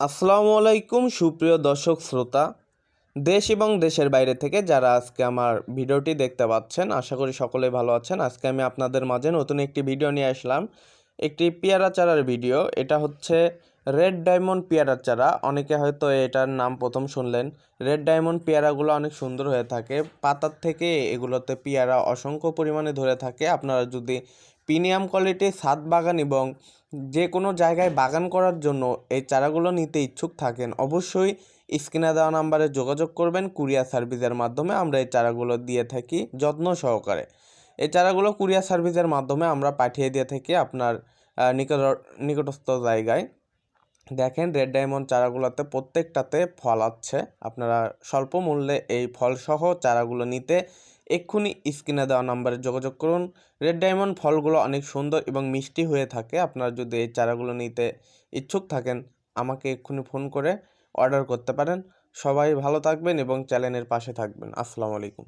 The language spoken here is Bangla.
আসসালামু আলাইকুম, সুপ্রিয় দর্শক শ্রোতা। দেশ এবং দেশের বাইরে থেকে যারা আজকে আমার ভিডিওটি দেখতে পাচ্ছেন, আশা করি সকলেই ভালো আছেন। আজকে আমি আপনাদের মাঝে নতুন একটি ভিডিও নিয়ে আসলাম। একটি পেয়ারা চারার ভিডিও। এটা হচ্ছে রেড ডায়মন্ড পেয়ারা চারা। অনেকে হয়তো এটার নাম প্রথম শুনলেন। রেড ডায়মন্ড পেয়ারাগুলো অনেক সুন্দর হয়ে থাকে। পাতার থেকে এগুলোতে পেয়ারা অসংখ্য পরিমাণে ধরে থাকে। আপনারা যদি প্রিমিয়াম কোয়ালিটির ছাদ বাগান এবং যে কোনো জায়গায় বাগান করার জন্য এই চারাগুলো নিতে ইচ্ছুক থাকেন। অবশ্যই স্ক্রিনে দেওয়া নাম্বারে যোগাযোগ করবেন, কুরিয়ার সার্ভিসের মাধ্যমে আমরা এই চারাগুলো দিয়ে থাকি যত্ন সহকারে। এই চারাগুলো কুরিয়ার সার্ভিসের মাধ্যমে আমরা পাঠিয়ে দিয়ে থাকি আপনার নিকট, নিকটস্থ জায়গায়। দেখেন রেড ডায়মন্ড চারাগুলোতে প্রত্যেকটাতে ফল আছে। আপনারা স্বল্প মূল্যে এই ফলসহ চারাগুলো নিতে এক্ষুনি স্ক্রিনে দেওয়া নাম্বারে যোগাযোগ করুন। রেড ডায়মন্ড ফলগুলো অনেক সুন্দর এবং মিষ্টি হয়ে থাকে। আপনারা যদি এই চারাগুলো নিতে ইচ্ছুক থাকেন, আমাকে এক্ষুনি ফোন করে অর্ডার করতে পারেন। সবাই ভালো থাকবেন এবং চ্যানেলের পাশে থাকবেন। আসসালামু আলাইকুম।